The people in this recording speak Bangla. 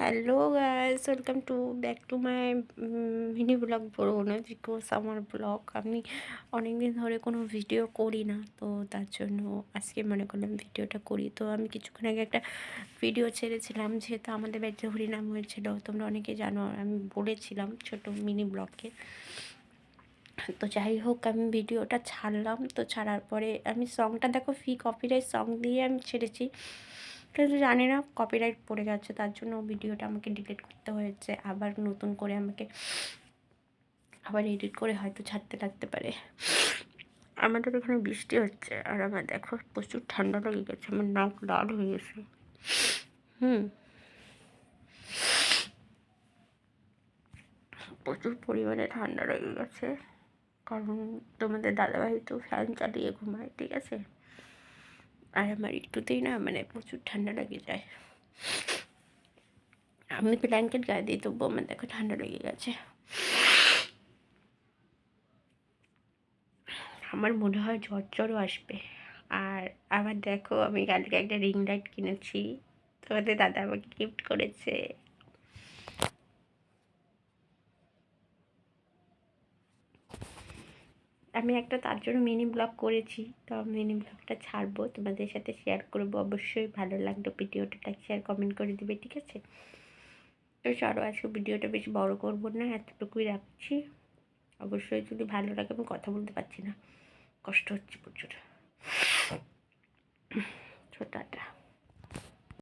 Hello guys welcome to back to my mini blog বলব না বিকজ আমার ব্লগ আমি অনেক দিন ধরে কোনো ভিডিও করি না, তো তার জন্য আজকে মনে করলাম ভিডিওটা করি। তো আমি কিছুক্ষণ আগে একটা ভিডিও ছেড়েছিলাম, যেহেতু আমাদের বাড়িতে হরিনাম হয়েছিল। তোমরা অনেকে জানো, আমি বলেছিলাম ছোট মিনি ব্লগকে তো যাই হোক, আমি ভিডিওটা ছাড়লাম। তো ছাড়ার পরে আমি সংটা দেখো ফি কপিরাইট সং দিয়ে আমি ছেড়েছি। কিন্তু জানি না কপিরাইট পড়ে গেছে তার জন্য ভিডিওটা আমাকে ডিলিট করতে হয়েছে। আবার নতুন করে আমাকে আবার এডিট করে হয়তো ছাড়তে লাগতে পারে। আমাদের এখানে বৃষ্টি হচ্ছে, আর আমার দেখো প্রচুর ঠান্ডা লেগে গেছে, আমার নাক লাল হয়ে গেছে। হুম। প্রচুর পরিমাণে ঠান্ডা লেগে গেছে, কারণ তোমাদের দাদাভাই তো ফ্যান চালিয়ে ঘুমায়, ঠিক আছে? আর আমার একটুতেই না মানে প্রচুর ঠান্ডা লেগে যায়। আমি ব্ল্যাঙ্কেট গায়ে দিই তবু আমার দেখো ঠান্ডা লেগে গেছে। আমার মনে হয় জ্বর জ্বরও আসবে। আর আবার দেখো আমি কালকে একটা রিং লাইট কিনেছি। তোমাদের দাদা আমাকে গিফট করেছে। আমি একটা তার জন্য মিনি ব্লগ করেছি, তো মিনি ব্লগটা ছাড়বো, তোমাদের সাথে শেয়ার করব, অবশ্যই ভালো লাগল ভিডিওটা লাইক শেয়ার কমেন্ট করে দেবে, ঠিক আছে? তো চলো, আজকে ভিডিওটা বেশি বড় করব না, এতটুকুই রাখছি। অবশ্যই যদি ভালো লাগে, আমি কথা বলতে পারছি না। কষ্ট হচ্ছে প্রচুর। ছোটাটা